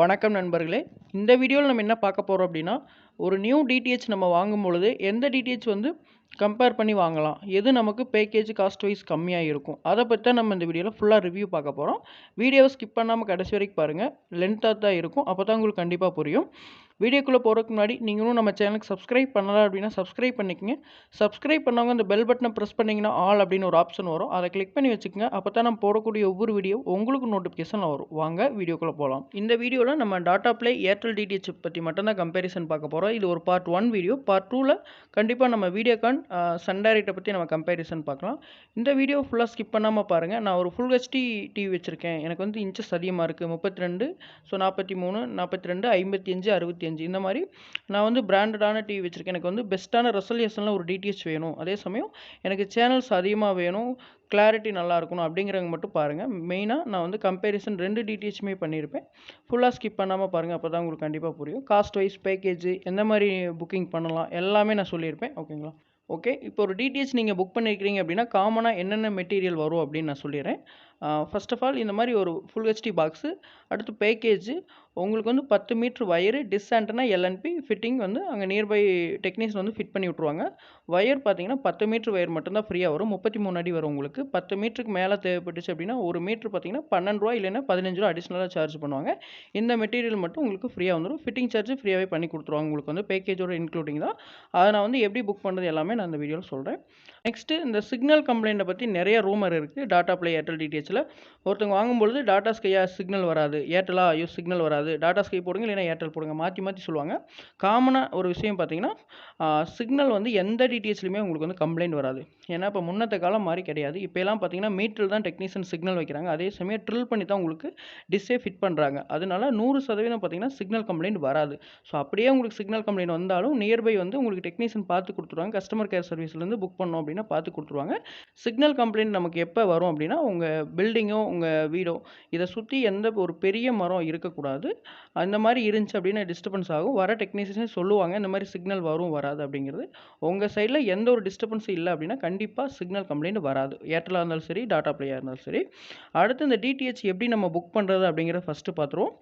வணக்கம் நண்பர்களே. இந்த வீடியோவில் நம்ம என்ன பார்க்க போகிறோம் அப்படின்னா ஒரு நியூ டிடிஹெச் நம்ம வாங்கும் பொழுது எந்த டிடிஹெச் வந்து கம்பேர் பண்ணி வாங்கலாம்? எது நமக்கு பேக்கேஜ் காஸ்ட் வைஸ் கம்மியாக இருக்கும்? அதை பற்றி தான் நம்ம இந்த வீடியோவில் ஃபுல்லாக ரிவ்யூ பார்க்க போகிறோம் வீடியோவை ஸ்கிப் பண்ணாமல் கடைசி வரைக்கும் பாருங்கள் லென்த்தாக தான் இருக்கும். அப்போ தான் உங்களுக்கு கண்டிப்பாக புரியும். வீடியோக்குள்ளே போகிறதுக்கு முன்னாடி நீங்களும் நம்ம சேனலுக்கு சப்ஸ்கிரைப் பண்ணலாம் அப்படின்னா சப்ஸ்கிரைப் பண்ணிக்கங்க. சப்ஸ்கிரைப் பண்ணவங்க அந்த பெல் பட்டனை ப்ரெஸ் பண்ணிங்கன்னா ஆல் அப்படின்னு ஒரு ஆப்ஷன் வரும். அதை கிளிக் பண்ணி வச்சுக்கோங்க. அப்போ தான் நம்ம போடக்கூடிய ஒவ்வொரு வீடியோ உங்களுக்கு நோட்டிஃபிகேஷன் வரும். வாங்க வீடியோக்குள்ளே போகலாம் இந்த வீடியோவில் நம்ம டாட்டா ப்ளே ஏர்டெல் டிடிஹெச் பற்றி மட்டும்தான் கம்பேரிசன் பார்க்க போகிறோம் இது ஒரு பார்ட் ஒன் வீடியோ பார்ட் டூவில் கண்டிப்பாக நம்ம வீடியோகான் சன் டைரக்டை பற்றி நம்ம கம்பேரிசன் பார்க்கலாம். இந்த வீடியோ ஃபுல்லாக ஸ்கிப் பண்ணாமல் பாருங்கள் நான் ஒரு ஃபுல் ஹெச்டி டிவி வச்சுருக்கேன். எனக்கு வந்து இன்ச்சஸ் அதிகமாக இருக்குது முப்பத்தி ரெண்டு ஸோ நாற்பத்தி மூணு நாற்பத்தி ரெண்டு ஐம்பத்தி அஞ்சு அறுபத்தி அஞ்சு இந்த மாதிரி நான் வந்து பிராண்டடான டிவி வச்சுருக்கேன். எனக்கு வந்து பெஸ்ட்டான ரெசல்யூஷனில் ஒரு டிடிஹெச் வேணும். அதே சமயம் எனக்கு சேனல்ஸ் அதிகமாக வேணும். கிளாரிட்டி நல்லா இருக்கணும் அப்படிங்கிறவங்க மட்டும் பாருங்கள் மெயினாக நான் வந்து கம்பேரிசன் ரெண்டு டிடிஹெச்சுமே பண்ணியிருப்பேன். ஃபுல்லாக ஸ்கிப் பண்ணாமல் பாருங்கள் அப்போ தான் உங்களுக்கு கண்டிப்பாக புரியும். காஸ்ட் வைஸ் பேக்கேஜ் எந்த மாதிரி புக்கிங் பண்ணலாம் எல்லாமே நான் சொல்லியிருப்பேன். ஓகேங்களா ஓகே இப்போ ஒரு டிடிஹெச் நீங்கள் புக் பண்ணியிருக்கிறீங்க அப்படின்னா காமனாக என்னென்ன மெட்டீரியல் வரும் அப்படின்னு நான் சொல்லிடுறேன். ஃபர்ஸ்ட் ஆஃப் ஆல் இந்த மாதிரி ஒரு ஃபுல் ஹெச்டி பாக்ஸு அடுத்து பேக்கேஜ் உங்களுக்கு வந்து பத்து meter wire dish antenna LNB fitting வந்து அங்கே நியர்பை டெக்னீஷியன் வந்து ஃபிட் பண்ணி விட்ருவாங்க ஒயர் பார்த்தீங்கன்னா பத்து மீட்ரு ஒயர் மட்டும்தான் ஃப்ரீயாக வரும். முப்பத்தி மூணு அடி வரும் உங்களுக்கு. பத்து மீட்டருக்கு மேலே தேவைப்பட்டுச்சு அப்படின்னா ஒரு மீட்ரு பார்த்தீங்கன்னா பன்னெண்டு ரூபா இல்லைன்னா பதினஞ்சு ரூபா அடிஷ்னலாக சார்ஜ் பண்ணுவாங்க. இந்த மெட்டீரியல் மட்டும் உங்களுக்கு ஃப்ரீயாக வந்துடும் ஃபிட்டிங் சார்ஜ் ஃப்ரீயாகவே பண்ணி கொடுத்துருவாங்க உங்களுக்கு வந்து பேக்கேஜோட இன்க்ளூடிங் தான். அதை நான் வந்து எப்படி புக் பண்ணுறது எல்லாமே நான் இந்த வீடியோவில் சொல்கிறேன் நெக்ஸ்ட்டு இந்த சிக்னல் கம்ப்ளைண்ட்டை பற்றி நிறைய ரூமர் இருக்குது டாட்டா ப்ளே ஏர்டெல் டிடிஹெச்சில் ஒருத்தவங்க வாங்கும்பொழுது டாட்டா ஸ்கையா சிக்னல் வராது. ஏர்டெலா ஐயோ சிக்னல் வராது. டாட்டா ஸ்கை போடுங்க இல்லைன்னா ஏர்டெல் போடுங்க. மாற்றி மாற்றி சொல்லுவாங்க. காமனாக ஒரு விஷயம் பார்த்தீங்கன்னா சிக்னல் வந்து எந்த டிடிஹெச்லையுமே உங்களுக்கு வந்து கம்ப்ளைண்ட் வராது. ஏன்னா இப்போ முன்னத்த காலம் மாதிரி கிடையாது. இப்போலாம் பார்த்தீங்கன்னா மீட்டரில் தான் டெக்னீஷியன் சிக்னல் வைக்கிறாங்க. அதே சமயம் ட்ரில் பண்ணி தான் உங்களுக்கு டிஸ்ஸே ஃபிட் பண்ணுறாங்க அதனால நூறு சதவீதம் பார்த்தீங்கன்னா சிக்னல் கம்ப்ளைண்ட் வராது. ஸோ அப்படியே உங்களுக்கு சிக்னல் கம்ப்ளைண்ட் வந்தாலும் நியர்பை வந்து உங்களுக்கு டெக்னீஷியன் பார்த்து கொடுத்துருவாங்க. கஸ்டமர் கேர் சர்வீஸ்லேருந்து புக் பண்ணோம் அப்படின்னா பார்த்து கொடுத்துருவாங்க. சிக்னல் கம்ப்ளைண்ட் நமக்கு எப்போ வரும் அப்படின்னா உங்கள் பில்டிங்கோ உங்கள் வீடோ இதை சுற்றி எந்த ஒரு பெரிய மரம் இருக்கக்கூடாது. அந்த மாதிரி இருந்துச்சு அப்படின்னா டிஸ்டர்பன்ஸ் ஆகும். வர டெக்னீஷியனே சொல்லுவாங்க இந்த மாதிரி சிக்னல் வரும் வராது அப்படிங்கிறது. உங்கள் சைடில் எந்த ஒரு டிஸ்டர்பன்ஸும் இல்லை அப்படின்னா கண்டிப்பாக சிக்னல் கம்ப்ளைண்ட் வராது. ஏர்டெலாக இருந்தாலும் சரி டாட்டா ப்ளேயாக இருந்தாலும் சரி. அடுத்து இந்த டிடிஹெச் எப்படி நம்ம புக் பண்ணுறது அப்படிங்கிறத ஃபஸ்ட்டு பார்த்துருவோம்.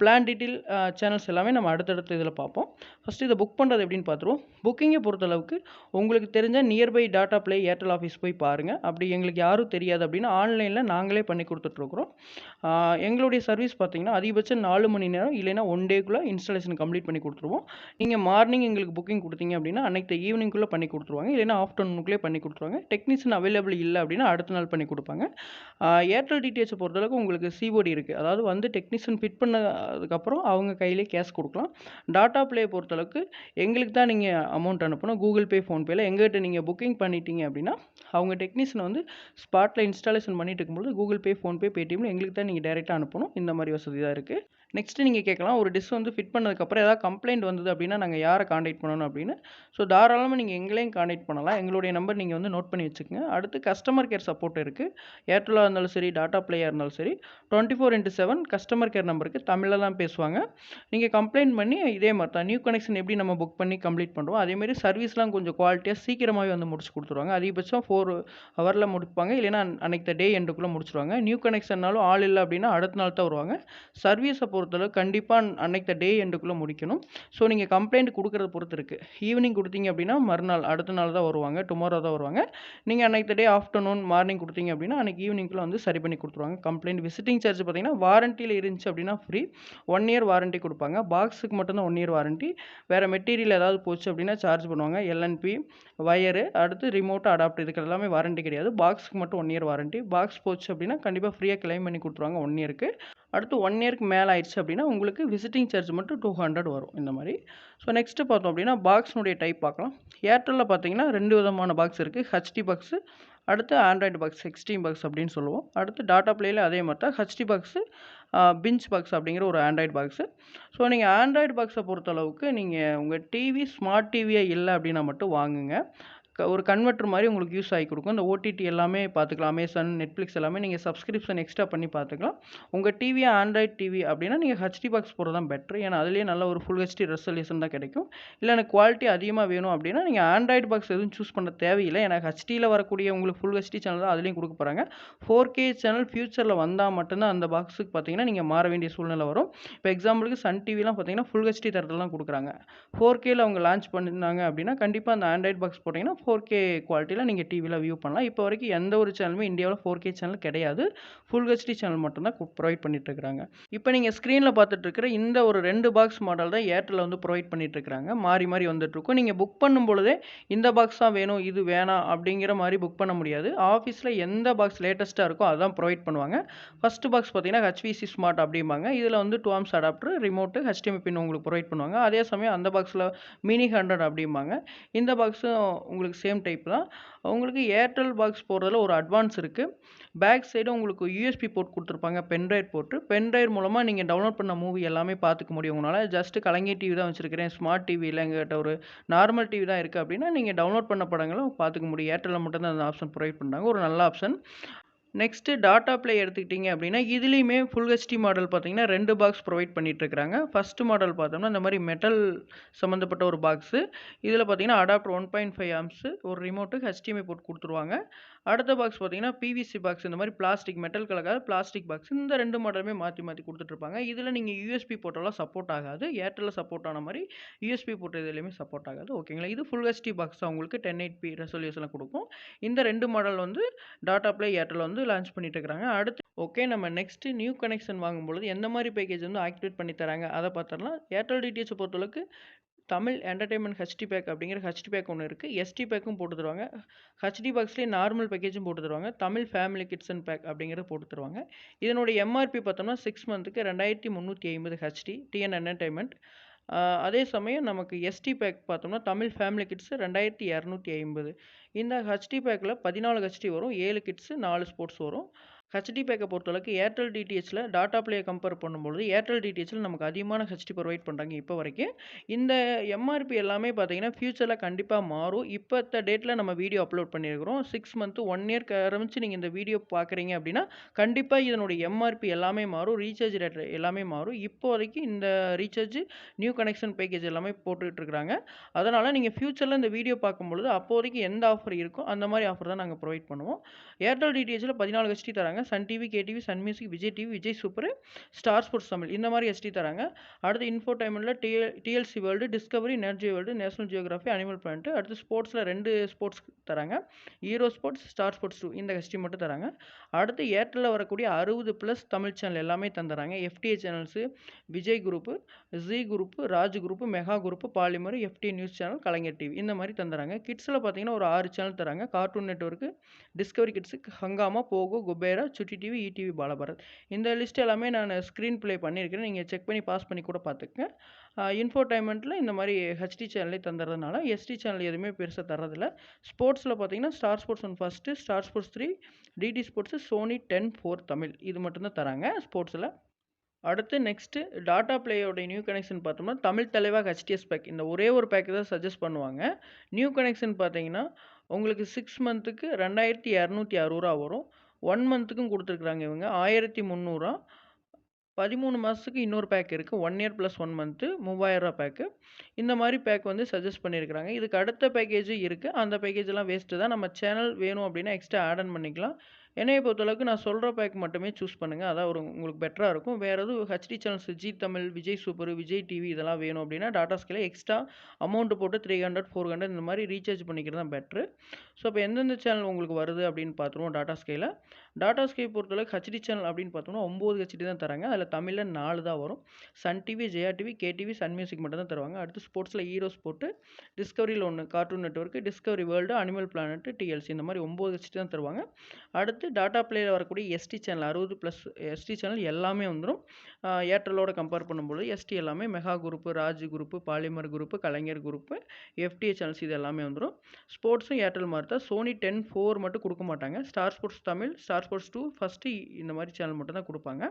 பிளான் டீட்டெயில் சேனல்ஸ் எல்லாமே நம்ம அடுத்தடுத்த இதில் பார்ப்போம். ஃபஸ்ட்டு இதை புக் பண்ணுறது எப்படின்னு பார்த்துருவோம். புக்கிங்கை பொறுத்தளவுக்கு உங்களுக்கு தெரிஞ்ச nearby Tata Play Airtel office போய் பாருங்கள் அப்படி எங்களுக்கு யாரும் தெரியாது அப்படின்னா ஆன்லைனில் நாங்களே பண்ணி கொடுத்துட்ருக்குறோம். எங்களுடைய சர்வீஸ் பார்த்தீங்கன்னா அதிகபட்சம் நாலு மணி நேரம் இல்லைனா ஒன் டேக்குள்ளே இன்ஸ்டாலேஷன் கம்ப்ளீட் பண்ணி கொடுத்துருவோம். நீங்கள் மார்னிங் எங்களுக்கு புக்கிங் கொடுத்தீங்க அப்படின்னா அன்னைக்கு ஈவினிங்குள்ளே பண்ணி கொடுத்துருவாங்க. இல்லைனா ஆஃப்டர்நூனுக்குள்ளே பண்ணி கொடுத்துருவாங்க. டெக்னீஷியன் அவைலபிள் இல்லை அப்படின்னா அடுத்த நாள் பண்ணி கொடுப்பாங்க. ஏர்டெல் டிடிஹெச்சை பொறுத்தளவுக்கு உங்களுக்கு சிஓடி இருக்குது அதாவது வந்து டெக்னீஷியன் ஃபிட் பண்ணதுக்கப்புறம் அவங்க கையிலே கேஷ் கொடுக்கலாம். டாட்டா ப்ளே பொறுத்தளவுக்கு எங்களுக்கு தான் நீங்கள் அமௌண்ட் அனுப்பணும். கூகுள் பே ஃபோன்பேயில் எங்கள்கிட்ட நீங்கள் புக்கிங் பண்ணிட்டீங்க அப்படின்னா அவங்க டெக்னீஷியன் வந்து ஸ்பாட்டில் இன்ஸ்டாலேஷன் பண்ணிட்டு இருக்கும்போது கூகுள் பே ஃபோன்பே பேடிஎம்ல எங்களுக்கு தான் நீங்கள் டேரெக்டாக அனுப்பணும். இந்த மாதிரி வசதி தான் இருக்குது நெக்ஸ்ட்டு நீங்கள் கேட்கலாம் ஒரு டிஷ் வந்து ஃபிட் பண்ணதுக்கப்புறம் ஏதாவது கம்ப்ளைண்ட் வந்தது அப்படின்னா நாங்கள் யாரை காண்டாக்ட் பண்ணணும் அப்படின்னு. ஸோ தாராளமாக நீங்கள் எங்களையும் காண்டாக்ட் பண்ணலாம். எங்களுடைய நம்பர் நீங்கள் வந்து நோட் பண்ணி வச்சுக்கோங்க. அடுத்து கஸ்டமர் கேர் சப்போர்ட் இருக்குது ஏர்டெல்லாக இருந்தாலும் சரி டாட்டா ப்ளேயாக இருந்தாலும் சரி twenty four into seven customer care நம்பருக்கு தமிழில் தான் பேசுவாங்க. நீங்கள் கம்ப்ளைண்ட் பண்ணி இதே மாதிரி தான் நியூ கனெக்ஷன் எப்படி நம்ம புக் பண்ணி கம்ப்ளீட் பண்ணுறோம் அதேமாரி சர்வீஸ்லாம் கொஞ்சம் குவாலிட்டியாக சீக்கிரமாகவே வந்து முடிச்சு கொடுத்துருவாங்க. அதிகபட்சம் ஃபோர் ஹவரில் முடிப்பாங்க. இல்லைன்னா அன்னைக்கு டே எண்டுக்குள்ளே முடிச்சிருவாங்க. நியூ கனெக்ஷன்னாலும் ஆள் இல்லை அப்படின்னா அடுத்த நாள் தான் வருவாங்க. சர்வீஸை பொறுத்தளவு கண்டிப்பாக அன்னைக்கு டே எண்டுக்குள்ளே முடிக்கணும். ஸோ நீங்கள் கம்ப்ளைண்ட் கொடுக்குறத பொறுத்து இருக்குது ஈவினிங் கொடுத்தீங்க அப்படின்னா மறுநாள் அடுத்த நாள் தான் வருவாங்க. டுமாரோ தான் வருவாங்க. நீங்கள் அன்னைக்கு டே ஆஃப்டர்நூன் மார்னிங் கொடுத்தீங்க அப்படின்னா அன்றைக்கி ஈவினிங்குள்ளே வந்து சரி பண்ணி கொடுத்துருவாங்க. கம்ப்ளைண்ட் விசிட்டிங் சார்ஜ் பார்த்தீங்கன்னா வாரண்டியில் இருந்துச்சு அப்படின்னா ஃப்ரீ ஒன் இயர் வாரண்ட்டி கொடுப்பாங்க. பாக்ஸுக்கு மட்டும்தான் ஒன் இயர் வாரண்ட்டி வேறு மெட்டீரியல் ஏதாவது போச்சு அப்படின்னா சார்ஜ் பண்ணுவாங்க. எல்என்பி வயரு அடுத்து ரிமோட் அடாப்ட் இதுக்கு எல்லாமே வாரண்ட்டி கிடையாது. பாக்ஸுக்கு மட்டும் ஒன் இயர் வாரண்ட்டி பாக்ஸ் போச்சு அப்படின்னா கண்டிப்பாக ஃப்ரீயாக கிளைம் பண்ணி கொடுத்துருவாங்க ஒன் இயருக்கு அடுத்து ஒன் இயருக்கு மேலே ஆயிடுச்சு அப்படின்னா உங்களுக்கு விசிட்டிங் சார்ஜ் மட்டும் டூ ஹண்ட்ரட் வரும் இந்த மாதிரி. ஸோ நெக்ஸ்ட்டு பார்த்தோம் அப்படின்னா பாக்ஸ்னுடைய டைப் பார்க்கலாம். ஏர்டெல்லில் பார்த்தீங்கன்னா ரெண்டு விதமான பாக்ஸ் இருக்குது ஹச்டி பாக்ஸு அடுத்து ஆண்ட்ராய்டு பாக்ஸ் எக்ஸ்ட்ரீம் பாக்ஸ் அப்படின்னு சொல்லுவோம். அடுத்து டாட்டா பிளேயில் அதே மாதிரி தான். ஹச்டி பாக்ஸு பிஞ்ச் பாக்ஸ் அப்படிங்கிற ஒரு ஆண்ட்ராய்டு பாக்ஸு ஸோ நீங்கள் ஆண்ட்ராய்டு பாக்ஸை பொறுத்தளவுக்கு நீங்கள் உங்கள் டிவி ஸ்மார்ட் டிவியே இல்லை அப்படின்னா மட்டும் வாங்குங்க. ஒரு கன்வெர்ட்ரு மாதிரி உங்களுக்கு யூஸ் ஆகி கொடுக்கும். இந்த ஓடிடி எல்லாமே பார்த்துக்கலாம். அமேசான் நெட்ஃப்ளிக்ஸ் எல்லாமே நீங்கள் சப்ஸ்கிரிப்ஷன் எக்ஸ்ட்ரா பண்ணி பார்த்துக்கலாம். உங்கள் டிவி ஆண்ட்ராய்ட் டிவி அப்படின்னா நீங்கள் ஹெச்டி பாக்ஸ் போகிறது தான் பெட்ரு ஏன்னா அதுலேயே நல்ல ஒரு ஃபுல் ஹெச்டி ரெசல்யூஷன் தான் கிடைக்கும். இல்லை எனக்கு குவாலிட்டி அதிகமாக வேணும் அப்படின்னா நீங்கள் ஆண்ட்ராய்டு பாக்ஸ் எதுவும் சூஸ் பண்ண தேவையில்லை. ஏன்னா ஹெச்டியில் வரக்கூடிய உங்களுக்கு ஃபுல் ஹெச்டி சேனல் தான் அதுலேயும் கொடுக்க போகிறாங்க ஃபோர் கே சேனல் ஃபியூச்சரில் வந்தால் மட்டும்தான் அந்த பாக்ஸுக்கு பார்த்தீங்கன்னா நீங்கள் மாற வேண்டிய சூழ்நிலை வரும். இப்போ எக்ஸாம்பிளுக்கு சன் டிவிலாம் பார்த்தீங்கன்னா ஃபுல் ஹெச்டி தரத்துலாம் கொடுக்குறாங்க. ஃபோர் கேல அவங்க லான்ச் பண்ணியிருந்தாங்க அப்படின்னா கண்டிப்பாக அந்த ஆண்ட்ராய்ட் பாக்ஸ் போட்டிங்கன்னா ஃபோர் கே குவாலிட்டியில் நீங்கள் டிவியில் வியூ பண்ணலாம். இப்போ வரைக்கும் எந்த ஒரு சேனலுமே இந்தியாவில் ஃபோர் கே சேனல் கிடையாது. ஃபுல் ஹெச்டி சேனல் மட்டும்தான் ப்ரொவைட் பண்ணிட்டுருக்காங்க இப்போ நீங்கள் ஸ்க்ரீனில் பார்த்துட்டு இருக்கிற இந்த ஒரு ரெண்டு பாக்ஸ் மாடல் தான் ஏர்டெல் வந்து ப்ரொவைட் பண்ணிட்டு மாறி மாறி வந்துட்டு இருக்கும். நீங்கள் புக் பண்ணும் பொழுதே இந்த பாக்ஸ் தான் வேணும் இது வேணாம் அப்படிங்கிற மாதிரி புக் பண்ண முடியாது. ஆஃபீஸில் எந்த பாக்ஸ் லேட்டஸ்ட்டாக இருக்கோ அதான் ப்ரொவைட் பண்ணுவாங்க. ஃபஸ்ட்டு பாக்ஸ் பார்த்தீங்கன்னா ஹெச்விசி ஸ்மார்ட் அப்படிம்பாங்க. இதில் வந்து two amps adapter remote HDMI pin உங்களுக்கு ப்ரொவைட் பண்ணுவாங்க. அதே சமயம் அந்த பாக்ஸில் மினி ஹண்ட்ரட் அப்படிம்பாங்க. இந்த பாக்ஸும் உங்களுக்கு சேம் டைப் தான். உங்களுக்கு ஏர்டெல் பாக்ஸ் போடுறதுல ஒரு அட்வான்ஸ் இருக்குது பேக் சைடு உங்களுக்கு யூஎஸ்பி போர்ட் கொடுத்துருப்பாங்க பென்ட்ரைவ் போட்டு பென்ட்ரைவ் மூலமாக நீங்கள் டவுன்லோட் பண்ண மூவி எல்லாமே பார்த்துக்க முடியும். உங்களால் ஜஸ்ட்டு கலைஞர் டிவி தான் வச்சுருக்கிறேன். ஸ்மார்ட் டிவியில் எங்கள்கிட்ட ஒரு நார்மல் டிவி தான் இருக்குது அப்படின்னா நீங்கள் டவுன்லோட் பண்ண படங்களும் பார்த்துக்க முடியும். ஏர்டெல்லில் மட்டும்தான் அந்த ஆப்ஷன் ப்ரொவைட் பண்ணுறாங்க ஒரு நல்ல ஆப்ஷன் நெக்ஸ்ட்டு டாட்டா ப்ளே எடுத்துக்கிட்டிங்க அப்படின்னா இதுலேயுமே ஃபுல் ஹெச்டி மாடல் பார்த்தீங்கன்னா ரெண்டு பாக்ஸ் ப்ரொவைட் பண்ணிகிட்ருக்காங்க ஃபஸ்ட்டு மாடல் பார்த்தோம்னா இந்த மாதிரி மெட்டல் சம்மந்தப்பட்ட ஒரு பாக்ஸு இதில் பார்த்தீங்கன்னா adapter one point five amps ஒரு ரிமோட்டு ஹெச்டிஎம்ஐ போட்டு கொடுத்துருவாங்க. அடுத்த பாக்ஸ் பார்த்தீங்கன்னா பிவிசி பாக்ஸ் இந்த மாதிரி பிளாஸ்டிக் மெட்டல் கலக்காத பிளாஸ்டிக் பாக்ஸ் இந்த ரெண்டு மாடலுமே மாற்றி மாற்றி கொடுத்துட்ருப்பாங்க. இதில் நீங்கள் யூஎஸ்பி போட்டெல்லாம் சப்போர்ட் ஆகாது. ஏர்டெல்லில் சப்போர்ட் ஆன மாதிரி யூஎஸ்பி போட்ட இதுலேயுமே சப்போர்ட் ஆகாது. ஓகேங்களா இது ஃபுல் ஹெச்டி பாக்ஸ் உங்களுக்கு டென் எயிட் பி ரெசல்யூஷனில் கொடுக்கும். இந்த ரெண்டு மாடல் வந்து டாட்டா ப்ளே ஏர்டெல் வந்து லான்ச் பண்ணிட்டு இருக்கிறாங்க அடுத்து ஓகே நம்ம நெக்ஸ்ட்டு நியூ கனெக்ஷன் வாங்கும்பொழுது எந்த மாதிரி பேக்கேஜ் வந்து ஆக்டிவேட் பண்ணி தராங்க? அதை பார்த்துடலாம். ஏர்டெல் டிடிஎச் பொறுத்தளவுக்கு தமிழ் என்டர்டைன்மெண்ட் ஹெச்டி பேக் அப்படிங்கிற ஹெச்டி பேக் ஒன்று இருக்குது எஸ்டி பேக்கும் போட்டு தருவாங்க. ஹெச்டி பாக்ஸ்லேயே நார்மல் பேக்கேஜும் போட்டு தருவாங்க. தமிழ் ஃபேமிலி கிட்ஸன் பேக் அப்படிங்கிறத போட்டு தருவாங்க. இதனுடைய எம்ஆர்பி பார்த்தோம்னா சிக்ஸ் மந்த்துக்கு ரெண்டாயிரத்தி முந்நூற்றி ஐம்பது ஹெச்டி டிஎன் என்டர்டைன்மெண்ட் அதே சமயம் நமக்கு எஸ்டி பேக் பார்த்தோம்னா தமிழ் ஃபேமிலி கிட்ஸு ரெண்டாயிரத்தி இரநூத்தி ஐம்பது. இந்த ஹெச்டி பேக்கில் பதினாலு ஹெச்டி வரும் ஏழு கிட்ஸு நாலு ஸ்போர்ட்ஸ் வரும். ஹெச்டி பேக்கை பொறுத்தளவுக்கு ஏர்டெல் டிடிஹெச்சில் டாட்டா ப்ளே கம்பேர் பண்ணும்பொழுது ஏர்டெல் டிடிஹெச்சில் நமக்கு அதிகமான ஹெச்டி ப்ரொவைட் பண்ணுறாங்க இப்போ வரைக்கும். இந்த எம்ஆர்பி எல்லாமே பார்த்தீங்கன்னா ஃப்யூச்சரில் கண்டிப்பாக மாறும். இப்போத்த டேட்டில் நம்ம வீடியோ அப்லோட் பண்ணியிருக்கிறோம் சிக்ஸ் மந்த்து ஒன் இயர்க்கு ஆரம்பித்து நீங்கள் இந்த வீடியோ பார்க்குறீங்க அப்படின்னா கண்டிப்பாக இதனுடைய எம்ஆர்பி எல்லாமே மாறும். ரீசார்ஜ் ரேட் எல்லாமே மாறும். இப்போ வரைக்கும் இந்த ரீசார்ஜ் நியூ கனெக்ஷன் பேக்கேஜ் எல்லாமே போட்டுட்ருக்குறாங்க அதனால் நீங்கள் ஃப்யூச்சரில் இந்த வீடியோ பார்க்கும்பொழுது அப்போதைக்கு எந்த ஆஃபர் இருக்கோ அந்த மாதிரி ஆஃபர் தான் நாங்கள் ப்ரொவைட் பண்ணுவோம். ஏர்டெல் டிடிஹெச்சில் பதினாலு ஹெச்டி தராங்க. Sun TV KTV Sun music Vijay TV Vijay super star sports Tamil. இந்த மாதிரி எஸ்டி தராங்க. அடுத்து இன்ஃபோ டைமில் TL TLC world discovery energy world national geography animal planet அடுத்து ஸ்போர்ட்ஸில் ரெண்டு ஸ்போர்ட்ஸ் தராங்க. Hero sports star sports two இந்த ஹெச்டி மட்டும் தராங்க. அடுத்து ஏர்டெல்லில் வரக்கூடிய அறுபது ப்ளஸ் தமிழ் சேனல் எல்லாமே தந்துறாங்க. FTA channels Vijay group Zee group Raj group mega group Polimer FT news channel Kalaignar TV இந்த மாதிரி தந்துறாங்க. கிட்ஸில் பார்த்தீங்கன்னா ஒரு ஆறு சேனல் தராங்க. கார்ட்டூன் நெட்ஒர்க்கு டிஸ்கவரி கிட்ஸுக்கு ஹங்காமா போகோ குபேரா சுட்டி டிவி இடிவி பாலபாரத். இந்த லிஸ்ட் எல்லாமே நான் ஸ்க்ரீன் ப்ளே பண்ணியிருக்கிறேன் நீங்கள் செக் பண்ணி பாஸ் பண்ணி கூட பார்த்துக்கங்க. இன்ஃபோடைன்மெண்ட்டில் இந்த மாதிரி ஹெச்டி சேனலே தந்துறதுனால எஸ்டி சேனல் எதுவுமே பெருசாக தரதில்ல ஸ்போர்ட்ஸில் பார்த்தீங்கன்னா star sports one first star sports three DD sports Sony ten four Tamil. இது மட்டும்தான் தராங்க ஸ்போர்ட்ஸில் அடுத்து நெக்ஸ்ட்டு டாட்டா ப்ளேயோட நியூ கனெக்ஷன் பார்த்தோம்னா தமிழ் தலைவா ஹெச்டிஎஸ் பேக் இந்த ஒரே ஒரு பேக்கு தான் சஜஸ்ட் பண்ணுவாங்க. நியூ கனெக்ஷன் பார்த்தீங்கன்னா உங்களுக்கு சிக்ஸ் மந்த்துக்கு ரெண்டாயிரத்தி இரநூத்தி அறுபது ரூபா வரும். ஒன் மந்த்துக்கும் கொடுத்துருக்குறாங்க இவங்க. ஆயிரத்தி முந்நூறுரூவா பதிமூணு மாதத்துக்கு இன்னொரு பேக் இருக்குது one year plus one month மூவாயிரரூவா pack இந்த மாதிரி பேக் வந்து சஜஸ்ட் பண்ணியிருக்கிறாங்க இதுக்கு அடுத்த பேக்கேஜும் இருக்குது அந்த பேக்கேஜெல்லாம் வேஸ்ட்டு தான். நம்ம சேனல் வேணும் அப்படின்னா எக்ஸ்ட்ரா ஆட் ஆன் பண்ணிக்கலாம். என்னையை பொறுத்தளவுக்கு நான் சொல்கிற பேக் மட்டுமே சூஸ் பண்ணுங்கள் அதான் ஒரு உங்களுக்கு பெட்டராக இருக்கும். வேறு எதுவும் HD channels Zee Tamil Vijay super Vijay TV இதெல்லாம் வேணும் அப்படின்னா டாடா ஸ்கேல எக்ஸ்ட்ரா அமௌண்ட்டு போட்டு த்ரீ ஹண்ட்ரட் ஃபோர் ஹண்ட்ரட் இந்த மாதிரி ரீசார்ஜ் பண்ணிக்கிறது தான் பெட்ரு ஸோ இப்போ எந்தெந்த சேனல் உங்களுக்கு வருது அப்படின்னு பார்த்துருவோம் டாடா ஸ்கேல டாடா ஸ்கே பொறுத்தளவுக்கு ஹெச்டி சேனல் அப்படின்னு பார்த்தோம்னா ஒம்பது ஹெச்டி தான் தராங்க. அதில் தமிழில் நாலு தான் வரும். Sun TV Jaya TV KTV Sun music மட்டும் தான் தருவாங்க. அடுத்து ஸ்போர்ட்ஸில் ஹீரோஸ் போட்டு டிஸ்கவரியில் ஒன்று cartoon network discovery world animal planet TLC இந்த மாதிரி ஒம்பது ஹெச்டி தான் தருவாங்க. அடுத்து அடுத்து டாட்டா ப்ளேயில் வரக்கூடிய எஸ்டி சேனல் அறுபது ப்ளஸ் எஸ்டி சேனல் எல்லாமே வந்துடும் ஏர்டெல்லோட கம்பேர் பண்ணும்போது எஸ்டி எல்லாமே mega group Raj group Polimer group Kalaignar group FTA channels இது எல்லாமே வந்துடும் ஸ்போர்ட்ஸும் ஏர்டெல் மாதிரி தான். சோனி டென் ஃபோர் மட்டும் கொடுக்க மாட்டாங்க. Star sports Tamil star sports two first இந்த மாதிரி சேனல் மட்டும் தான் கொடுப்பாங்க.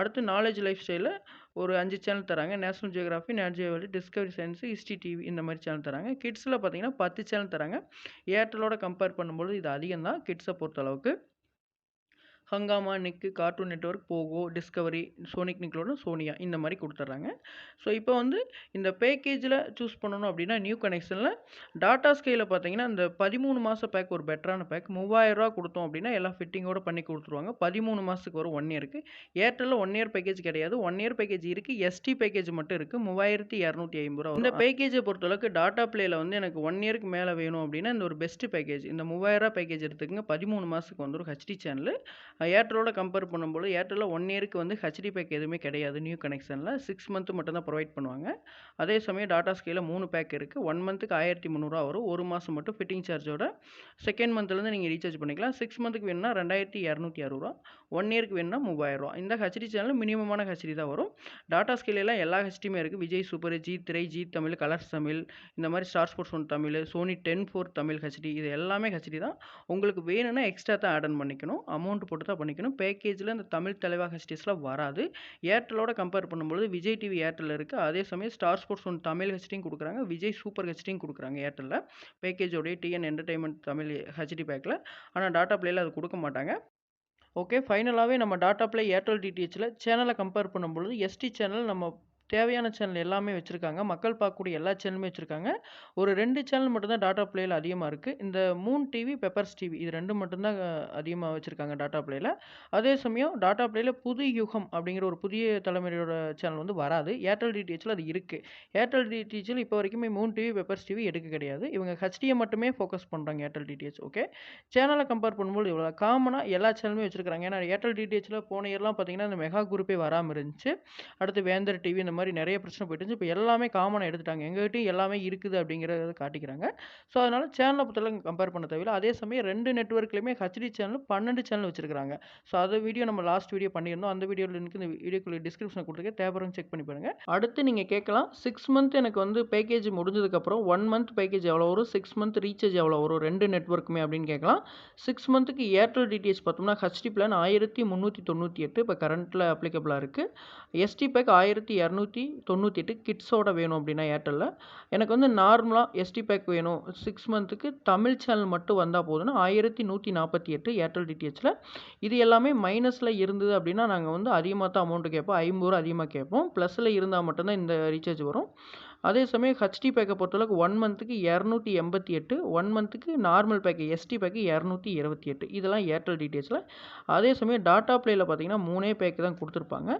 அடுத்து நாலேஜ் லைஃப் ஸ்டைலில் ஒரு அஞ்சு சேனல் தராங்க. நேஷனல் ஜியோகிராஃபி நேஜியோவலி டிஸ்கவரி சயின்ஸ் ஹிஸ்ட்ரி டிவி இந்த மாதிரி சேனல் தராங்க. கிட்ஸில் பார்த்தீங்கன்னா பத்து சேனல் தராங்க. ஏர்டெலோட கம்பேர் பண்ணும்போது இது அதிகம் தான் கிட்ஸை பொறுத்தளவுக்கு. Hungama Nick cartoon network Pogo discovery sonic நிக்லோட சோனியா இந்த மாதிரி கொடுத்துட்றாங்க. ஸோ இப்போ வந்து இந்த பேக்கேஜில் சூஸ் பண்ணணும் அப்படின்னா நியூ கனெக்ஷனில் டாட்டா ஸ்கேயில் பார்த்தீங்கன்னா இந்த பதிமூணு மாத பேக் ஒரு பெட்டரான பேக். மூவாயிரரூவா கொடுத்தோம் அப்படின்னா எல்லா ஃபிட்டிங்கோட பண்ணி கொடுத்துருவாங்க. பதிமூணு மாதத்துக்கு ஒரு ஒன் இயருக்கு ஏர்டெல்லில் ஒன் இயர் பேக்கேஜ் கிடையாது. ஒன் இயர் பேக்கேஜ் இருக்குது எஸ்டி பேக்கேஜ் மட்டும் இருக்குது மூவாயிரத்தி இரநூத்தி ஐம்பது ரூபா இந்த பேக்கேஜை பொறுத்தளவுக்கு டாட்டா பிளேயில் வந்து எனக்கு ஒன் இயருக்கு மேலே வேணும் அப்படின்னா இந்த ஒரு பெஸ்ட் பேக்கேஜ் இந்த மூவாயிரரூவா பேக்கேஜ் எடுத்துக்கங்க. பதிமூணு மாதத்துக்கு வந்துடும் ஹெச்டி சேனல் ஏர்டெலோட கம்பேர் பண்ணும்போது ஏர்டெல்லில் ஒன் இயருக்கு வந்து ஹெச்டி பேக் எதுவுமே கிடையாது நியூ கனெக்ஷனில் சிக்ஸ் மந்த்து மட்டும் தான் ப்ரொவைட் பண்ணுவாங்க. அதே சமயம் டாடா ஸ்கேல மூணு பேக் இருக்குது ஒன் மந்த்துக்கு ஆயிரத்தி முந்நூறுரூவா வரும். ஒரு மாதம் மட்டும் ஃபிட்டிங் சார்ஜோட செகண்ட் மந்த்லேருந்து நீங்கள் ரீசார்ஜ் பண்ணிக்கலாம். சிக்ஸ் மந்த்துக்கு வேணும்னா ரெண்டாயிரத்தி இரநூத்தி அறுபது ஒன் இயருக்கு வேணும்னா மூவாயிரரூவா இந்த ஹெச்டி சேனல் மினிமமான ஹெச்டி தான் வரும். டாட்டா ஸ்கேலாம் எல்லா ஹெச்டியுமே இருக்குது விஜய் சூப்பர் ஜி திரை ஜி தமிழ் கலர்ஸ் தமிழ் இந்த மாதிரி star sports one Tamil Sony ten four Tamil HD இது எல்லாமே ஹெச்டி தான். உங்களுக்கு வேணும்னா எக்ஸ்ட்ரா தான் ஆட் பண்ணிக்கணும். அமௌண்ட் போட்டு தான் பண்ணிக்கணும். பேக்கேஜில் இந்த தமிழ் தலைவா ஹெச்டிஸ்லாம் வராது. ஏர்டெலோட கம்பேர் பண்ணும்போது விஜய் டிவி ஏர்டெல் இருக்குது அதே சமயம் ஸ்டார் ஸ்போர்ட்ஸ் ஒன் தமிழ் ஹெச்டியும் கொடுக்குறாங்க. விஜய் சூப்பர் ஹெச்டியும் கொடுக்குறாங்க ஏர்டெல்லில் பேக்கேஜோடைய டிஎன் என்டர்டைன்மெண்ட் தமிழ் ஹெச்டி பேக்கில் ஆனால் டாட்டா பிளேயில் அது கொடுக்க மாட்டாங்க. ஓகே ஃபைனலாகவே நம்ம டாட்டா ப்ளே ஏர்டெல் டிடிஹெச்சில் சேனலை கம்பேர் பண்ணும்பொழுது எஸ்டி சேனல் நம்ம தேவையான சேனல் எல்லாமே வச்சுருக்காங்க. மக்கள் பார்க்கக்கூடிய எல்லா சேனலுமே வச்சுருக்காங்க. ஒரு ரெண்டு சேனல் மட்டும்தான் டாட்டா ப்ளேயில் அதிகமாக இருக்குது இந்த மூன் டிவி பெப்பர்ஸ் டிவி இது ரெண்டு மட்டும்தான் அதிகமாக வச்சுருக்காங்க டாட்டா பிளேயில் அதே சமயம் டாட்டா பிளேயில் புது யுகம் அப்படிங்கிற ஒரு புதிய தலைமுறையோட சேனல் வந்து வராது. ஏர்டெல் டிடிஹெச்சில் அது இருக்குது ஏர்டெல் டிடிஹெச்சில் இப்போ வரைக்குமே மூன் டிவி பெப்பர்ஸ் டிவி எடுக்க கிடையாது. இவங்க ஹெச்டியை மட்டுமே ஃபோக்கஸ் பண்ணுறாங்க ஏர்டெல் டிடிஹெச் ஓகே சேனலை கம்பேர் பண்ணும்போது இவ்வளோ காமனாக எல்லா சேனலுமே வச்சுருக்காங்க ஏன்னா ஏர்டெல் டிடிஹெச்சில் போன இயர்லாம் பார்த்தீங்கன்னா இந்த மெகா குரூப்பே வராமல் இருந்துச்சு. அடுத்து வேந்தர் டிவி இந்த மாதிரி மாதிரி நிறைய பிரச்சனை போயிட்டு இருந்துச்சு. இப்போ எல்லாமே காமனாக எடுத்துட்டாங்க. எங்ககிட்டயும் எல்லாமே இருக்குது அப்படிங்கிறத காட்டிக்கிறாங்க. ஸோ அதனால் சேனலை பொறுத்தளவுக்கு கம்பேர் பண்ண தேவையில்லை. அதே சமயம் ரெண்டு நெட்ஒர்க்லையுமே ஹச்டி சேனல் பன்னெண்டு சேனல் வச்சிருக்காங்க ஸோ அதை வீடியோ நம்ம லாஸ்ட் வீடியோ பண்ணியிருந்தோம். அந்த வீடியோ லிங்க் இந்த வீடியோக்குள்ள டிஸ்கிரிப்ஷன் கொடுத்துருக்கேன். தேவைப்படும் செக் பண்ணி பாருங்கள் அடுத்து நீங்கள் கேட்கலாம். சிக்ஸ் மந்த் எனக்கு வந்து பேக்கேஜ் முடிஞ்சதுக்கப்புறம் ஒன் மந்த் பேக்கேஜ் எவ்வளோ வரும்? சிக்ஸ் மந்த் ரீசார்ஜ் எவ்வளோ வரும்? ரெண்டு நெட்ஒர்க்குமே அப்படின்னு கேட்கலாம். சிக்ஸ் மந்த்துக்கு ஏர்டெல் டிடிஎஸ் பார்த்தோம்னா ஹெச்டி பிளான் ஆயிரத்தி முந்நூற்றி தொண்ணூற்றி எட்டு. இப்போ கரண்ட்டில் அப்ளிகபிளாக இருக்குது எஸ்டி பேக் ஆயிரத்தி இரநூத்தி தொண்ணூற்றி எட்டு கிட்ஸோட வேணும் அப்படின்னா ஏர்டெல்லில் எனக்கு வந்து நார்மலாக எஸ்டி பேக் வேணும். சிக்ஸ் மந்த்துக்கு தமிழ் சேனல் மட்டும் வந்தால் போதுன்னா ஆயிரத்தி நூற்றி நாற்பத்தி எட்டு ஏர்டெல் டிடிஹெச்சில் இது எல்லாமே மைனஸில் இருந்தது அப்படின்னா நாங்கள் வந்து அதிகமாக தான் அமௌண்ட்டு கேட்போம். ஐம்பது ரூபா அதிகமாக கேட்போம். ப்ளஸில் இருந்தால் மட்டும்தான் இந்த ரீசார்ஜ் வரும். அதே சமயம் ஹெச்டி பேக்கை பொறுத்தளவுக்கு ஒன் மந்த்துக்கு இரநூத்தி எண்பத்தி எட்டு ஒன் மந்த்துக்கு நார்மல் பேக்கு எஸ்டி பேக்கு இரநூத்தி இருபத்தி எட்டு. இதெல்லாம் ஏர்டெல் டிடிஹெச்சில் அதே சமயம் டாட்டா ப்ளேயில் பார்த்தீங்கன்னா மூணே பேக்கு தான் கொடுத்துருப்பாங்க.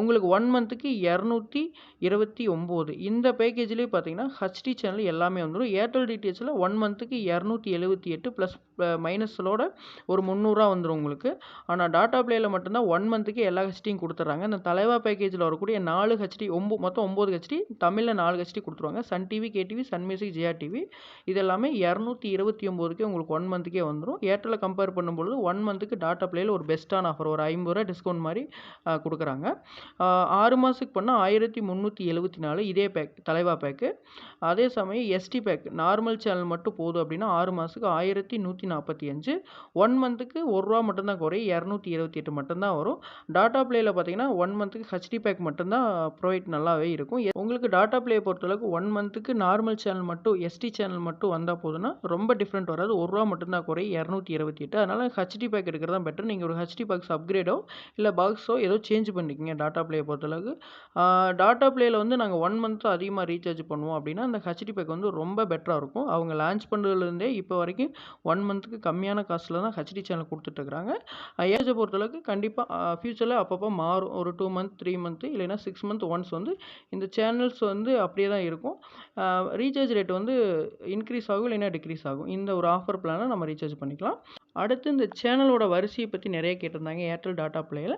உங்களுக்கு ஒன் மந்த்துக்கு இரநூத்தி இருபத்தி ஒம்பது. இந்த பேக்கேஜ்லேயே பார்த்தீங்கன்னா ஹச்டி சேனல் எல்லாமே வந்துடும் ஏர்டெல் டிடிஹெச்சில் ஒன் மந்த்துக்கு இரநூத்தி எழுபத்தி எட்டு ப்ளஸ் மைனஸோட ஒரு முந்நூறுரூவா வந்துடும் உங்களுக்கு. ஆனால் டாட்டா ப்ளேயில் மட்டும்தான் ஒன் மந்த்துக்கு எல்லா ஹெச்டியும் கொடுத்துட்றாங்க இந்த தலைவா பேக்கேஜில் வரக்கூடிய நாலு ஹெச்டி ஒம்போ மொத்தம் ஒம்பது ஹெச்டி தமிழில் நாலு ஹெச்டி கொடுத்துருவாங்க. Sun TV KTV Sun music Jaya TV இது எல்லாமே இரநூத்தி இருபத்தி ஒம்போதுக்கே உங்களுக்கு ஒன் மந்த்துக்கே வந்துடும் ஏர்டெல்லில் கம்பேர் பண்ணும்பொழுது ஒன் மந்த்துக்கு டாட்டா பிளேயில் ஒரு பெஸ்ட்டான ஆஃபர் ஒரு ஐம்பது ரூபா டிஸ்கவுண்ட் மாதிரி கொடுக்குறாங்க. ஆறு மாதத்துக்கு பண்ணால் ஆயிரத்தி முந்நூற்றி எழுபத்தி நாலு இதே பேக் தலைவா பேக்கு அதே சமயம் எஸ்டி பேக் நார்மல் சேனல் மட்டும் போதும் அப்படின்னா ஆறு மாதத்துக்கு ஆயிரத்தி நூற்றி நாற்பத்தி அஞ்சு. ஒன் மந்த்துக்கு ஒரு ரூபா மட்டும்தான் குறையும். இரநூத்தி இருபத்தி எட்டு மட்டும்தான் வரும். டாட்டா பிளேயில் பார்த்தீங்கன்னா ஒன் மந்த்துக்கு ஹெச்டி பேக் மட்டும்தான் ப்ரொவைட் நல்லாவே இருக்கும். உங்களுக்கு டாட்டா பிளே பொறுத்தளவுக்கு ஒன் மந்த்துக்கு நார்மல் சேனல் மட்டும் எஸ்டி சேனல் மட்டும் வந்தால் போதுன்னா ரொம்ப டிஃப்ரெண்ட் வராது. ஒரு ரூபா மட்டும்தான் குறையும் இரநூத்தி இருபத்தி எட்டு. அதனால் ஹெச்டி பேக் எடுக்கிறது தான் பெட்டர் நீங்கள் ஒரு ஹெச்டி பாக்ஸ் அப்கிரேடோ இல்லை பாக்ஸோ ஏதோ சேஞ்ச் பண்ணிக்கிங்க டாட்டா ப்ளே பொறுத்தளவுக்கு. டாட்டா ப்ளேயில் வந்து நாங்கள் ஒன் மந்த்து அதிகமாக ரீசார்ஜ் பண்ணுவோம் அப்படின்னா அந்த ஹெச்டி பேக் வந்து ரொம்ப பெட்டராக இருக்கும். அவங்க லான்ச் பண்ணுறதுலேருந்தே இப்போ வரைக்கும் ஒன் மந்த்துக்கு கம்மியான காஸ்ட்டில் தான் ஹெச்டி சேனல் கொடுத்துட்ருக்குறாங்க. ஏஜை பொறுத்தளவுக்கு கண்டிப்பாக ஃப்யூச்சரில் அப்பப்போ மாறும். ஒரு டூ மந்த் த்ரீ மந்த்து இல்லைன்னா சிக்ஸ் மந்த் ஒன்ஸ் வந்து இந்த சேனல்ஸ் வந்து அப்படி அப்படியே தான் இருக்கும். ரீசார்ஜ் ரேட் வந்து இன்க்ரீஸ் ஆகும் இல்லைன்னா டிக்ரீஸ் ஆகும். இந்த ஒரு ஆஃபர் பிளானை நம்ம ரீசார்ஜ் பண்ணிக்கலாம். அடுத்து இந்த சேனலோட வரிசையை பற்றி நிறைய கேட்டிருந்தாங்க ஏர்டெல் டாட்டா பிளேயில்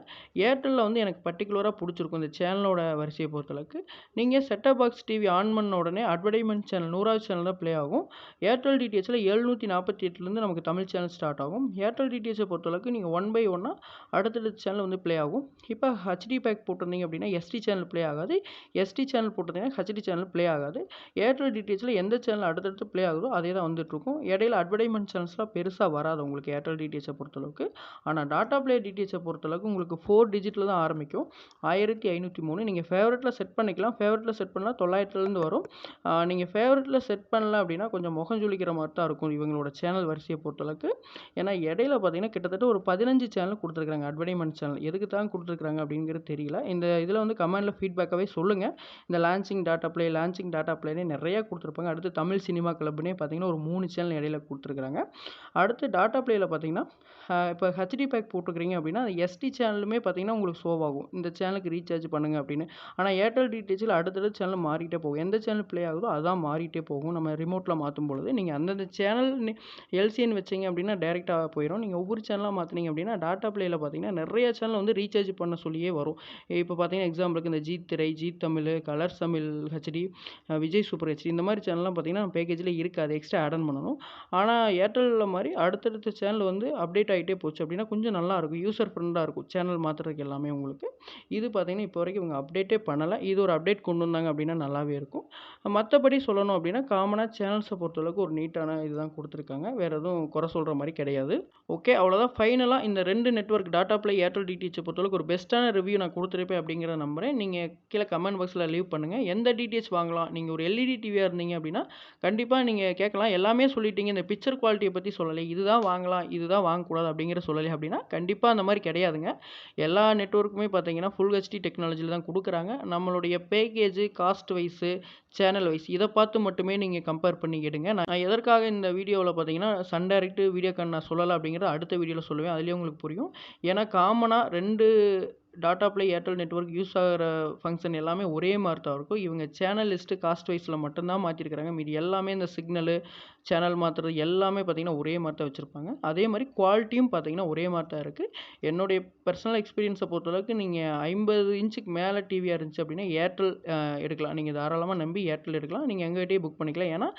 ஏர்டெல்லில் வந்து எனக்கு பர்டிகுலராக பிடிச்சிருக்கும் இந்த சேனலோட வரிசையை பொறுத்தளவுக்கு. நீங்கள் செட்டப் பாக்ஸ் டிவி ஆன் பண்ண உடனே அட்வர்டைஸ்மெண்ட் சேனல் நூறாவது சேனல் தான் ப்ளே ஆகும். ஏர்டெல் டிடிஹெச்சில் எழுநூற்றி நாற்பத்தி எட்டுலேருந்து நமக்கு தமிழ் சேனல் ஸ்டார்ட் ஆகும். ஏர்டெல் டிடிஹெச்சை பொறுத்தளவுக்கு நீங்கள் ஒன் பை ஒன்னாக அடுத்தடுத்த சேனல் வந்து ப்ளே ஆகும். இப்போ ஹச்டி பேக் போட்டிருந்தீங்க அப்படின்னா எஸ்டி சேனல் ப்ளே ஆகாது. எஸ்டி சேனல் போட்டிருந்தீங்கன்னா ஹச்டி சேனல் ப்ளே ஆகாது. ஏர்டெல் டிடிஹெச்சில் எந்த சேனல் அடுத்தடுத்து ப்ளே ஆகுதோ அதே தான் வந்துட்டுருக்கும். இடையில அட்வர்டைஸ்மெண்ட் சேனல்ஸ்லாம் பெருசாக வராது உங்களுக்கு ஏர்டெல் டிடிஹெச்சை பொறுத்தளவுக்கு. ஆனால் டாட்டா ப்ளே டிடிஹெச்சை பொறுத்தளவுக்கு உங்களுக்கு ஃபோர் டிஜிட்டில் தான் ஆரம்பிக்கும். ஆயிரத்தி ஐநூற்றி மூணு. நீங்கள் ஃபேவரட்டில் செட் பண்ணிக்கலாம். ஃபேவரட்டில் செட் பண்ணால் தொள்ளாயிரத்துலேருந்து வரும். நீங்கள் ஃபேவரட்டில் செட் பண்ணல அப்படின்னா கொஞ்சம் முகம் ஜொலிக்கிற மாதிரி தான் இருக்கும் இவங்களோட சேனல் வரிசையை பொறுத்தளவுக்கு. ஏன்னா இடையில பார்த்தீங்கன்னா கிட்டத்தட்ட ஒரு பதினஞ்சு சேனல் கொடுத்துருக்காங்க அட்வர்டைஸ்மெண்ட் சேனல் எதுக்கு தான் கொடுத்துருக்காங்க அப்படிங்கிறது தெரியல. இந்த இதில் வந்து கமெண்டில் ஃபீட்பேக்காகவே சொல்லுங்கள் இந்த launching Tata play launching Tata ப்ளேனே நிறையா கொடுத்துருப்பாங்க. அடுத்து தமிழ் சினிமா கிளப்னே பார்த்தீங்கன்னா ஒரு மூணு சேனல் இடையில கொடுத்துருக்குறாங்க. அடுத்து டாட்டா ப்ளேயில் பார்த்தீங்கன்னா இப்போ ஹெச்டி பேக் போட்டுக்கிறீங்க அப்படின்னா எஸ்டி சேனலுமே பார்த்தீங்கன்னா உங்களுக்கு ஷோ ஆகும். இந்த சேனலுக்கு ரீசார்ஜ் பண்ணுங்க அப்படின்னு. ஆனால் ஏர்டெல் டிடிஹெச்சில் அடுத்தடுத்த சேனல் மாறிட்டே போகும். எந்த சேனல் ப்ளே ஆகுதோ அதான் மாறிட்டே போகும். நம்ம ரிமோட்டில் மாற்றும் பொழுது நீங்கள் அந்தந்த சேனல் எல்சிஎன் வச்சிங்க அப்படின்னா டேரெக்டாக போயிடும் நீங்கள் ஒவ்வொரு சேனலாக மாற்றினீங்க அப்படின்னா டாட்டா ப்ளேயில் பார்த்தீங்கன்னா நிறைய சேனல் வந்து ரீசார்ஜ் பண்ண சொல்லியே வரும். இப்போ பார்த்தீங்கன்னா எக்ஸாம்பிளுக்கு இந்த Zee Thirai Zee Tamil Colors Tamil HD Vijay super HD இந்த மாதிரி சேனல்லாம் பார்த்தீங்கன்னா பேக்கேஜில் இருக்காது. எக்ஸ்ட்ரா ஆட் பண்ணணும். ஆனால் ஏர்டெல்லில் மாதிரி அடுத்தடுத்த சேனல் வந்து அப்டேட் ஆகிட்டே போச்சு அப்படின்னா கொஞ்சம் நல்லா இருக்கும். யூசர் ஃப்ரெண்டாக இருக்கும் சேனல் மாற்றுறதுக்கு எல்லாமே உங்களுக்கு. இது பார்த்தீங்கன்னா இப்போ வரைக்கும் இவங்க அப்டேட்டே பண்ணலை. இது ஒரு அப்டேட் கொண்டு வந்தாங்க அப்படின்னா நல்லாவே இருக்கும். மற்றபடி சொல்லணும் அப்படின்னா காமனாக சேனல்ஸை பொறுத்தளவுக்கு ஒரு நீட்டான இதுதான் கொடுத்துருக்காங்க. வேறு எதுவும் குறை சொல்கிற மாதிரி கிடையாது. ஓகே அவ்வளோதான் ஃபைனலாக இந்த ரெண்டு நெட்ஒர்க் டாட்டா ப்ளே ஏர்டெல் டிடிஹெச்சை பொறுத்தளவுக்கு ஒரு பெஸ்ட்டான ரிவ்யூ நான் கொடுத்துருப்பேன் அப்படிங்கிற நம்புகிறேன் நீங்கள் கீழே கமெண்ட் பாக்ஸில் லீவ் பண்ணுங்கள் எந்த டிடிஹெச் வாங்கலாம். நீங்கள் ஒரு எல்இடி டிவியாக இருந்தீங்க அப்படின்னா கண்டிப்பாக நீங்கள் கேட்கலாம். எல்லாமே சொல்லிட்டீங்க. இந்த பிக்சர் குவாலிட்டியை பற்றி சொல்லலை. இதுதான் வாங்கலாம் இதுதான் வாங்கக்கூடாது அப்படிங்கிற சொல்லலை அப்படின்னா கண்டிப்பாக அந்த மாதிரி கிடையாதுங்க. எல்லா நெட்ஒர்க்குமே பார்த்தீங்கன்னா ஃபுல் ஹெச்டி டெக்னாலஜியில் தான் கொடுக்குறாங்க. நம்மளுடைய package cost wise channel wise இதை பார்த்து மட்டுமே நீங்கள் கம்பேர் பண்ணிக்கிடுங்க நான் எதற்காக இந்த வீடியோவில் பார்த்தீங்கன்னா சன் டைரக்ட் வீடியோ கான் நான் சொல்லலை அப்படிங்கிறத அடுத்த வீடியோவில் சொல்லுவேன். அதுலேயே உங்களுக்கு புரியும். ஏன்னா காமனாக ரெண்டு Tata play Airtel network use ஆகிற ஃபங்க்ஷன் எல்லாமே ஒரே மாதிரி தான் இருக்கும். இவங்க சேனல் லிஸ்ட்டு காஸ்ட் வைஸில் மட்டும்தான் மாற்றிருக்கிறாங்க மீதி எல்லாமே இந்த சிக்னலு சேனல் மாற்றுறது எல்லாமே பார்த்திங்கன்னா ஒரே மாதிரி தான் வச்சுருப்பாங்க. அதே மாதிரி குவாலிட்டியும் பார்த்திங்கன்னா ஒரே மாதிரி தான் இருக்குது என்னுடைய பர்சனல் எக்ஸ்பீரியன்ஸை பொறுத்தளவுக்கு நீங்கள் ஐம்பது இன்ச்சுக்கு மேலே டிவியாக இருந்துச்சு அப்படின்னா ஏர்டெல் எடுக்கலாம். நீங்கள் தாராளமாக நம்பி ஏர்டெல் எடுக்கலாம். நீங்கள் எங்கள்கிட்டயே புக் பண்ணிக்கலாம். ஏன்னா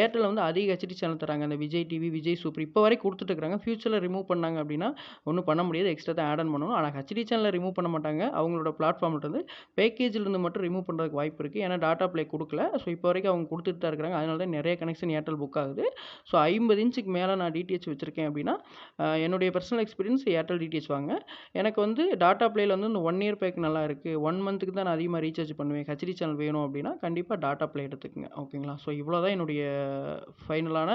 ஏர்டெல் வந்து அதிக ஹெச்டி சேனல் தராங்க. அந்த விஜய் டிவி விஜய் சூப்பர் இப்போ வரை கொடுத்துட்டு இருக்கிறாங்க. ஃபியூச்சரில் ரிமூவ் பண்ணாங்க அப்படின்னா ஒன்றும் பண்ண முடியாது. எக்ஸ்ட்ரா தான் ஆட் ஆன் பண்ணணும். ஆனால் ஹெச்டி சேனலில் ரிமூவ் பண்ண மாட்டாங்க. அவங்களோட பிளாட்ஃபார்ம்லேருந்து பேக்கேஜிலேருந்து மட்டும் ரிமூவ் பண்ணுறதுக்கு வாய்ப்பு இருக்குது ஏன்னா டாட்டா ப்ளே கொடுக்கல. ஸோ இப்போ வரைக்கும் அவங்க கொடுத்துட்டு தான் இருக்கிறாங்க. அதனால தான் நிறைய கனெக்ஷன் ஏர்டெல் புக் ஆகுது. ஸோ ஐம்பது இன்ச்சுக்கு மேலே நான் டிடிஹெச் வச்சுருக்கேன் அப்படின்னா என்னுடைய பர்சனல் எக்ஸ்பீரியன்ஸ் ஏர்டெல் டிடிஹெச் வாங்க. எனக்கு வந்து டாட்டா ப்ளேயில் வந்து இந்த ஒன் இயர் பேக் நல்லா இருக்குது ஒன் மந்த்துக்கு தான் நான் அதிகமாக ரீசார்ஜ் பண்ணுவேன். ஹெச்டி சேனல் வேணும் அப்படின்னா கண்டிப்பாக டாட்டா ப்ளே எடுத்துக்கங்க. ஓகேங்களா ஸோ இவ்வளோ தான் என்னுடைய ஃபைனலான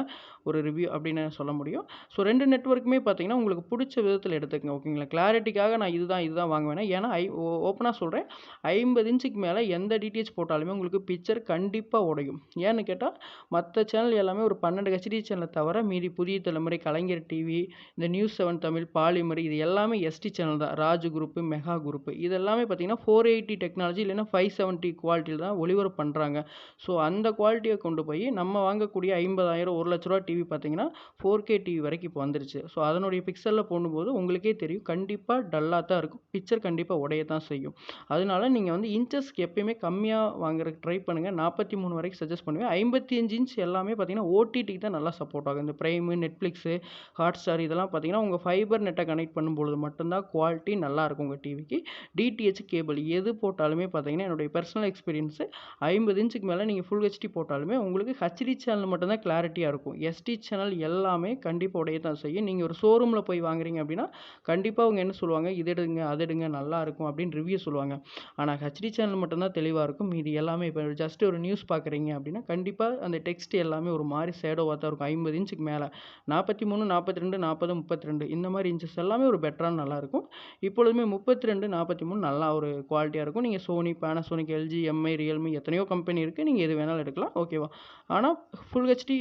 ஒரு ரிவ்யூ அப்படின்னு சொல்ல முடியும். ஸோ ரெண்டு நெட்ஒர்க்குமே பார்த்தீங்கன்னா உங்களுக்கு பிடிச்ச விதத்தில் எடுத்துக்கங்க. ஓகேங்களா கிளாரிட்டிக்காக நான் இதுதான் இதுதான் வாங்குவேன். ஏன்னா ஐ ஓப்பனாக சொல்கிறேன் ஐம்பது இன்ச்சுக்கு மேலே எந்த டிடிஹெச் போட்டாலுமே உங்களுக்கு பிக்சர் கண்டிப்பாக உடையும். ஏன்னு கேட்டால் மற்ற சேனல் எல்லாமே ஒரு பன்னெண்டு ஹெச்டி சேனலை தவிர மீதி புதிய தலைமுறை கலைஞர் டிவி இந்த நியூஸ் செவன் தமிழ் பாலிமர் இது எல்லாமே எஸ்டி சேனல் தான். ராஜ் குரூப்பு மெகா குரூப்பு இது எல்லாமே பார்த்தீங்கன்னா ஃபோர் எயிட்டி டெக்னாலஜி இல்லைன்னா ஃபைவ் செவன்ட்டி குவாலிட்டியில் தான் ஒளிபரப்பு பண்ணுறாங்க ஸோ அந்த குவாலிட்டியை கொண்டு போய் நம்ம வாங்கக்கூடிய ஐம்பதாயிரம் ஒரு லட்ச ரூபா டிவி பார்த்தீங்கன்னா ஃபோர் கே டிவி வரைக்கும் இப்போ வந்துருச்சு. ஸோ அதனுடைய பிக்சலில் போடும்போது உங்களுக்கே தெரியும். கண்டிப்பாக டல்லாக தான் இருக்கும். பிக்சர் கண்டிப்பாக உடைய தான் செய்யும். அதனால நீங்கள் வந்து இன்ச்சஸ்க்கு எப்பயுமே கம்மியாக வாங்குறதுக்கு ட்ரை பண்ணுங்கள் நாற்பத்தி மூணு வரைக்கும் சஜஸ்ட் பண்ணுவேன். ஐம்பத்தி அஞ்சு இன்ச் எல்லாமே பார்த்தீங்கன்னா ஓடிடிக்கு தான் நல்லா சப்போர்ட் ஆகும். இந்த ப்ரைமு நெட்ஃப்ளிக்ஸு ஹாட் ஸ்டார் இதெல்லாம் பார்த்தீங்கன்னா உங்கள் ஃபைபர் நெட்டை கனெக்ட் பண்ணும்பொழுது மட்டும்தான் குவாலிட்டி நல்லாயிருக்கும் உங்கள் டிவிக்கு டிடிஹெச் கேபிள் எது போட்டாலுமே பார்த்தீங்கன்னா என்னுடைய பர்சனல் எக்ஸ்பீரியன்ஸு ஐம்பது இன்ச்சுக்கு மேலே நீங்கள் ஃபுல் ஹெச்டி போட்டாலுமே உங்களுக்கு ஹெச்டி சேனல் மட்டும்தான் கிளாரிட்டியாக இருக்கும். எஸ்டி சேனல் எல்லாமே கண்டிப்பாக உடைய தான் செய்யும். நீங்கள் ஒரு ஷோரூமில் போய் வாங்குறீங்க அப்படின்னா கண்டிப்பாக அவங்க என்ன சொல்லுவாங்க? இது எடுங்க அது எடுங்க நல்லா இருக்கும் அப்படின்னு ரிவ்யூ சொல்லுவாங்க. ஆனால் ஹெச்டி சேனல் மட்டும்தான் தெளிவாக இருக்கும். மீதி எல்லாமே இப்போ ஜஸ்ட் ஒரு நியூஸ் பார்க்குறீங்க அப்படின்னா கண்டிப்பாக அந்த டெக்ஸ்ட் எல்லாமே ஒரு மாதிரி சேடோவாக தான் இருக்கும். ஐம்பது இன்ச்சுக்கு மேலே. நாற்பத்தி மூணு நாற்பத்தி ரெண்டு நாற்பது முப்பத்தி ரெண்டு இந்த மாதிரி இன்ச்சஸ் எல்லாமே ஒரு பெட்டராக நல்லாயிருக்கும் இப்பொழுதுமே முப்பத்தி ரெண்டு நாற்பத்தி மூணு நல்லா ஒரு குவாலிட்டியாக இருக்கும். நீங்கள் Sony Panasonic LG MI Realme எத்தனையோ கம்பெனி இருக்குது நீங்கள் எது வேணாலும் எடுக்கலாம். ஓகேவா ஆனால் ஃபுல் ஹெச்டி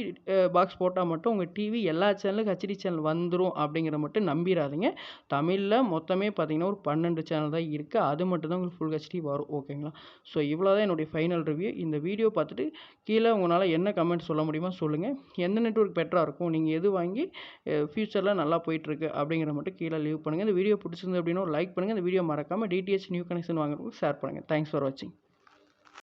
பாக்ஸ் போட்டால் மட்டும் உங்கள் டிவி எல்லா சேனலுக்கும் ஹெச்டி சேனல் வந்துடும் அப்படிங்கிற மட்டும் நம்பிடாதீங்க தமிழில் மொத்தமே பார்த்தீங்கன்னா ஒரு பன்னெண்டு ரெண்டு சேனல் தான் இருக்குது அது மட்டும் தான் உங்களுக்கு ஃபுல் ஹெச்டி வரும். ஓகேங்களா ஸோ இவ்வளோ தான் என்னுடைய ஃபைனல் ரிவ்யூ இந்த வீடியோ பார்த்துட்டு கீழே உங்களால் என்ன கமெண்ட் சொல்ல முடியுமோ சொல்லுங்கள் எந்த நெட்ஒர்க் பெட்டராக இருக்கும்? நீங்கள் எது வாங்கி ஃப்யூச்சரில் நல்லா போயிட்டுருக்கு அப்படிங்கிற மட்டும் கீழே லீவ் பண்ணுங்கள் இந்த வீடியோ பிடிச்சிருந்து அப்படின்னா லைக் பண்ணுங்கள் இந்த வீடியோ மறக்காமல் டிடிஹெச் நியூ கனெக்ஷன் வாங்குறதுக்கு ஷேர் பண்ணுங்கள் தேங்க்ஸ் ஃபார் வாட்சிங்